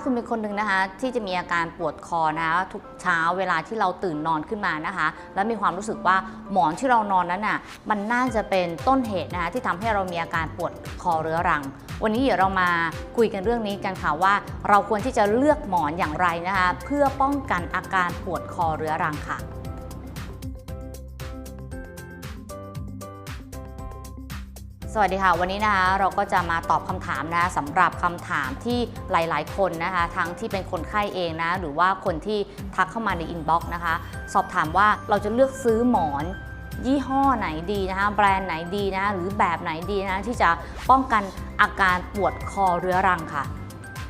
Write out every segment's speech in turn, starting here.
าคุณเป็นคนหนึ่งนะคะ ที่จะมีอาการปวดคอนะคะทุกเช้าเวลาที่เราตื่นนอนขึ้นมานะคะ แล้วมีความรู้สึกว่าหมอนที่เรานอนนั้นน่ะมันน่าจะเป็นต้นเหตุนะคะที่ทำให้เรามีอาการปวดคอเรื้อรัง วันนี้เดี๋ยวเรามาคุยกันเรื่องนี้กันค่ะว่า เราควรที่จะเลือกหมอนอย่างไรนะคะ เพื่อป้องกันอาการปวดคอเรื้อรังค่ะ สวัสดีค่ะ วันนี้นะคะเราก็จะมาตอบคำถามนะสำหรับคำถามที่หลาย ๆ คนนะคะ ทั้งที่เป็นคนไข้เองนะ หรือว่าคนที่ทักเข้ามาในอินบ็อกซ์นะคะ สอบถามว่าเราจะเลือกซื้อหมอนยี่ห้อไหนดีนะคะแบรนด์ไหนดีนะหรือแบบไหนดีนะที่จะป้องกันอาการปวดคอเรื้อรังค่ะ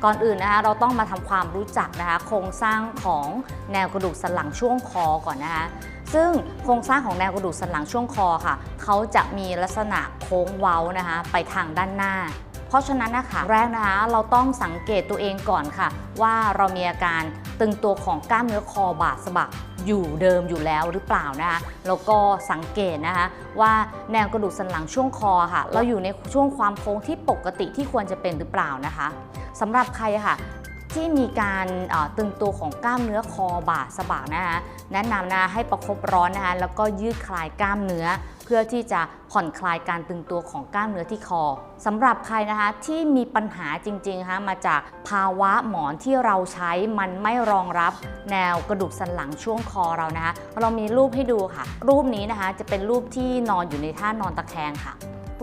ก่อนอื่นนะคะเราต้องมาทำความรู้จักนะคะ โครงสร้างของแนวกระดูกสันหลังช่วงคอก่อนนะคะ ซึ่งโครงสร้างของแนวกระดูกสันหลังช่วงคอค่ะ เขาจะมีลักษณะโค้งเว้านะคะไปทางด้านหน้า เพราะฉะนั้นนะคะแรกนะคะเราต้องสังเกตตัวเองก่อนค่ะ ว่าเรามีอาการตึงตัวของกล้ามเนื้อคอบาดสะบักอยู่เดิมอยู่แล้วหรือเปล่านะคะแล้วก็สังเกตนะคะว่าแนวกระดูกสันหลังช่วงคอค่ะ เราอยู่ในช่วงความโค้งที่ปกติที่ควรจะเป็นหรือเปล่านะคะสำหรับใครค่ะ ที่มีการตึงตัวของกล้ามเนื้อคอบ่าสะบักนะคะแนะนำนะให้ประคบร้อนนะคะแล้วก็ยืดคลายกล้ามเนื้อ เพื่อที่จะผ่อนคลายการตึงตัวของกล้ามเนื้อที่คอสำหรับใครนะคะที่มีปัญหาจริงๆนะคะมาจากภาวะหมอนที่เราใช้มันไม่รองรับแนวกระดูกสันหลังช่วงคอเรานะคะเรามีรูปให้ดูค่ะ รูปนี้นะคะจะเป็นรูปที่นอนอยู่ในท่านอนตะแคงค่ะ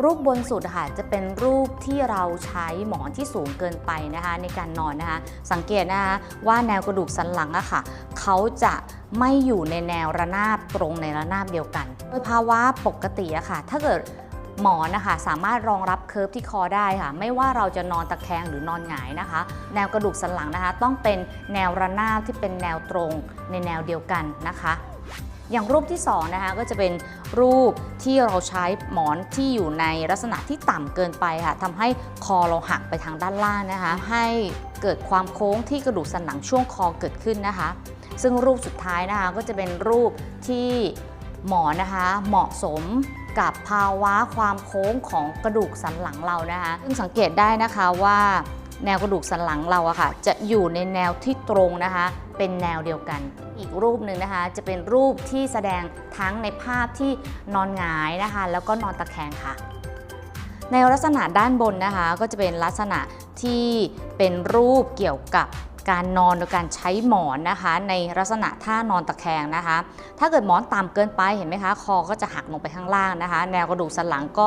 รูปบนสุดค่ะจะเป็นรูปที่เราใช้หมอนที่สูงเกินไปนะคะในการนอนนะคะสังเกตนะคะว่าแนวกระดูกสันหลังอะค่ะเขาจะไม่อยู่ในแนวระนาบตรงในระนาบเดียวกัน โดยภาวะปกติอะค่ะ ถ้าเกิดหมอนนะคะสามารถรองรับเคิร์ฟที่คอได้ค่ะ ไม่ว่าเราจะนอนตะแคงหรือนอนหงายนะคะ แนวกระดูกสันหลังนะคะ ต้องเป็นแนวระนาบที่เป็นแนวตรงในแนวเดียวกันนะคะ อย่างรูปที่2นะคะก็จะเป็นรูปที่เราใช้หมอนที่อยู่ในลักษณะที่ต่ำเกินไปค่ะทำให้คอเราหักไปทางด้านล่างนะคะ ให้เกิดความโค้งที่กระดูกสันหลังช่วงคอเกิดขึ้นนะคะ ซึ่งรูปสุดท้ายนะคะก็จะเป็นรูปที่หมอนนะคะเหมาะสมกับภาวะความโค้งของกระดูกสันหลังเรานะคะซึ่งสังเกตได้นะคะว่าแนวกระดูกสันหลังเราอะค่ะจะอยู่ในแนวที่ตรงนะคะ เป็นแนวเดียวกัน อีกรูปหนึ่งนะคะ จะเป็นรูปที่แสดงทั้งในภาพที่นอนหงายนะคะ แล้วก็นอนตะแคงค่ะ ในลักษณะด้านบนนะคะ ก็จะเป็นลักษณะที่เป็นรูปเกี่ยวกับ การนอนโดยการใช้หมอนนะคะ ในลักษณะท่านอนตะแคงนะคะ ถ้าเกิดหมอนต่ำเกินไปเห็นไหมคะคอก็จะหักลงไปข้างล่างนะคะ แนวกระดูกสันหลังก็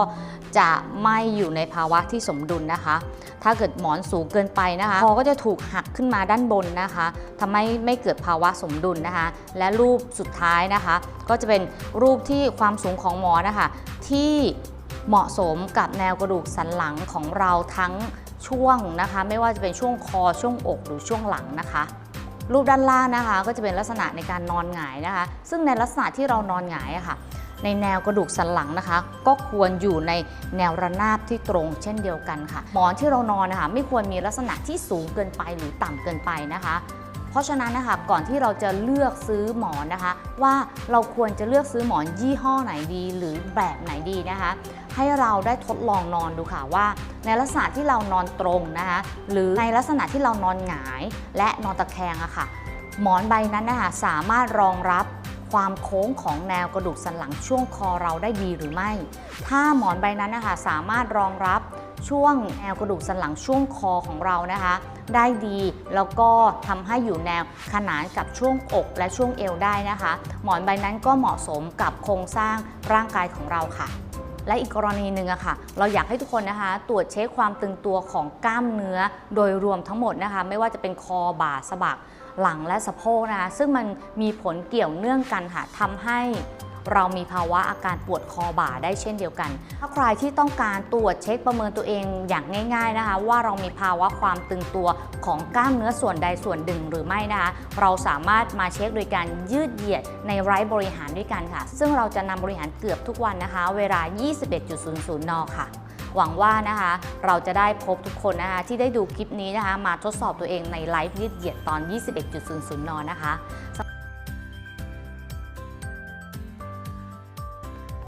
จะไม่อยู่ในภาวะที่สมดุลนะคะ ถ้าเกิดหมอนสูงเกินไปนะคะคอก็จะถูกหักขึ้นมาด้านบนนะคะทำให้ไม่เกิดภาวะสมดุลนะคะ และรูปสุดท้ายนะคะ ก็จะเป็นรูปที่ความสูงของหมอนนะคะที่เหมาะสมกับแนวกระดูกสันหลังของเราทั้ง ช่วงนะคะ ไม่ว่าจะเป็นช่วงคอช่วงอกหรือช่วงหลังนะคะรูปด้านล่างนะคะ ก็จะเป็นลักษณะในการนอนหงายนะคะ ซึ่งในลักษณะที่เรานอนหงายอะค่ะ ในแนวกระดูกสันหลังนะคะ ก็ควรอยู่ในแนวระนาบที่ตรงเช่นเดียวกันค่ะ หมอนที่เรานอนนะคะไม่ควรมีลักษณะที่สูงเกินไปหรือต่ำเกินไปนะคะ เพราะฉะนั้นนะคะก่อนที่เราจะเลือกซื้อหมอนนะคะ ว่าเราควรจะเลือกซื้อหมอนยี่ห้อไหนดี หรือแบบไหนดีนะคะ ให้เราได้ทดลองนอนดูค่ะว่า ในลักษณะที่เรานอนตรงนะคะหรือในลักษณะที่เรานอนหงาย และนอนตะแคงอะค่ะ หมอนใบนั้นนะคะสามารถรองรับความโค้งของแนวกระดูกสันหลังช่วงคอเราได้ดีหรือไม่ ถ้าหมอนใบนั้นนะคะสามารถรองรับช่วงแนวกระดูกสันหลังช่วงคอของเรานะคะ ได้ดีแล้วก็ทำให้อยู่แนวขนานกับช่วงอกและช่วงเอวได้นะคะ หมอนใบนั้นก็เหมาะสมกับโครงสร้างร่างกายของเราค่ะ และอีกกรณีหนึ่งอะค่ะ เราอยากให้ทุกคนนะคะ ตรวจเช็คความตึงตัวของกล้ามเนื้อโดยรวมทั้งหมดนะคะ ไม่ว่าจะเป็นคอบ่าสะบักหลังและสะโพกนะคะซึ่งมันมีผลเกี่ยวเนื่องกันค่ะทำให้ เรามีภาวะอาการปวดคอบ่าได้เช่นเดียวกัน ถ้าใครที่ต้องการตรวจเช็คประเมินตัวเองอย่างง่าย ๆนะคะ ว่าเรามีภาวะความตึงตัวของกล้ามเนื้อส่วนใดส่วนหนึ่งหรือไม่นะคะ เราสามารถมาเช็คโดยการยืดเหยียดในไร้บริหารด้วยกันค่ะ ซึ่งเราจะนำบริหารเกือบทุกวันนะคะ เวลา 21.00 น ค่ะหวังว่านะคะเราจะได้พบทุกคนนะคะที่ได้ดูคลิปนี้นะคะมาทดสอบตัวเองในไลฟ์ยืดเหยียดตอน 21.00 น นะคะ